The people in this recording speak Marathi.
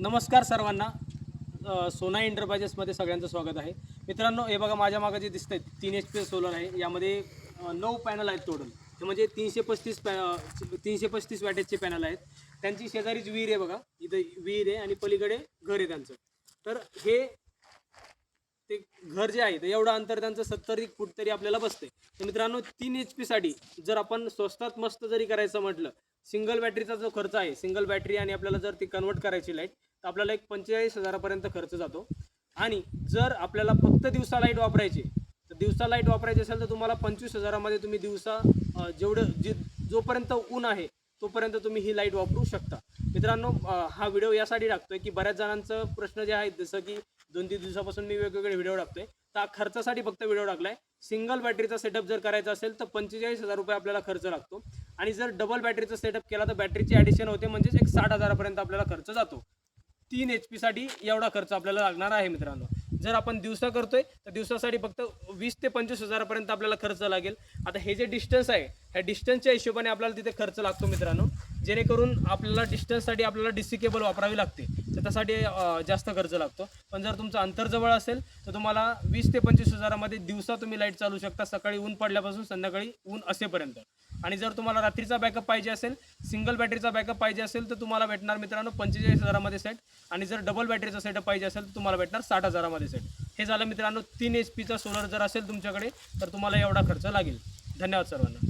नमस्कार सर्वांना. सोना एंटरप्राइजेसमध्ये सगळ्यांचं स्वागत आहे. मित्रांनो हे बघा माझ्या मागे जे दिसत आहेत तीन एच पी सोलर आहे. यामध्ये नऊ पॅनल आहेत टोटल ते म्हणजे तीनशे पस्तीस पॅ तीनशे पस्तीस वॅटेजचे पॅनल आहेत. त्यांची शेजारीच विहीर आहे बघा. इथं विहीर आहे आणि पलीकडे घर आहे त्यांचं. तर हे ते घर जे आहे तर एवढं अंतर त्यांचं सत्तर एक फूट तरी आपल्याला बसते तर मित्रांनो तीन एच पीसाठी जर आपण स्वस्तात मस्त जरी करायचं म्हटलं सिंगल बॅटरीचा जो खर्च आहे सिंगल बॅटरी आणि आपल्याला जर ती कन्वर्ट करायची लाइट तर आपल्याला एक पंचेचाळीस हजारापर्यंत खर्च जातो. आणि जर आपल्याला फक्त दिवसा लाइट वापरायची तर दिवसा लाइट वापरायची असेल तर तुम्हाला पंचवीस हजारामध्ये तुम्ही दिवसा जेवढं जे जोपर्यंत ऊन आहे तोपर्यंत तुम्ही ही लाइट वापरू शकता. मित्रांनो हा व्हिडिओ यासाठी टाकतोय की बऱ्याच जणांचं प्रश्न जे आहेत जसं की दोन तीन दिवसापासून मी वेगवेगळे व्हिडिओ टाकतोय तर खर्चासाठी फक्त व्हिडिओ टाकलाय. सिंगल बॅटरीचा सेटअप जर करायचा असेल तर पंचेचाळीस हजार रुपये आपल्याला खर्च लागतो. आणि जर डबल बॅटरीचा सेटअप केला तर बॅटरीची ॲडिशन होते म्हणजेच एक साठ हजारापर्यंत आपल्याला खर्च जातो. तीन एच पीसाठी एवढा खर्च आपल्याला लागणार आहे मित्रांनो. जर आपण दिवसा करतोय तर दिवसासाठी फक्त वीस ते पंचवीस हजारापर्यंत आपल्याला खर्च लागेल. आता हे जे डिस्टन्स आहे ह्या डिस्टन्सच्या हिशोबाने आपल्याला तिथे खर्च लागतो मित्रांनो. जेणेकरून आपल्याला डिस्टन्ससाठी आपल्याला डी केबल वापरावी लागते. तर त्यासाठी जास्त खर्च लागतो. पण जर तुमचं अंतर जवळ असेल तर तुम्हाला वीस ते पंचवीस हजारामध्ये दिवसा तुम्ही लाइट चालू शकता. सकाळी ऊन पडल्यापासून संध्याकाळी ऊन असेपर्यंत. आणि जर तुम्हाला रात्रीचा बॅकअप पाहिजे असेल सिंगल बॅटरीचा बॅकअप पाहिजे असेल तर तुम्हाला भेटणार मित्रांनो पंचेचाळीस हजारामध्ये सेट आणि जर डबल बॅटरीचा सेटअप पाहिजे असेल तर तुम्हाला भेटणार साठ हजारामध्ये सेट हे झालं मित्रांनो तीन एच पीचा सोलर जर असेल तुमच्याकडे तर तुम्हाला एवढा खर्च लागेल. धन्यवाद सर्वांना.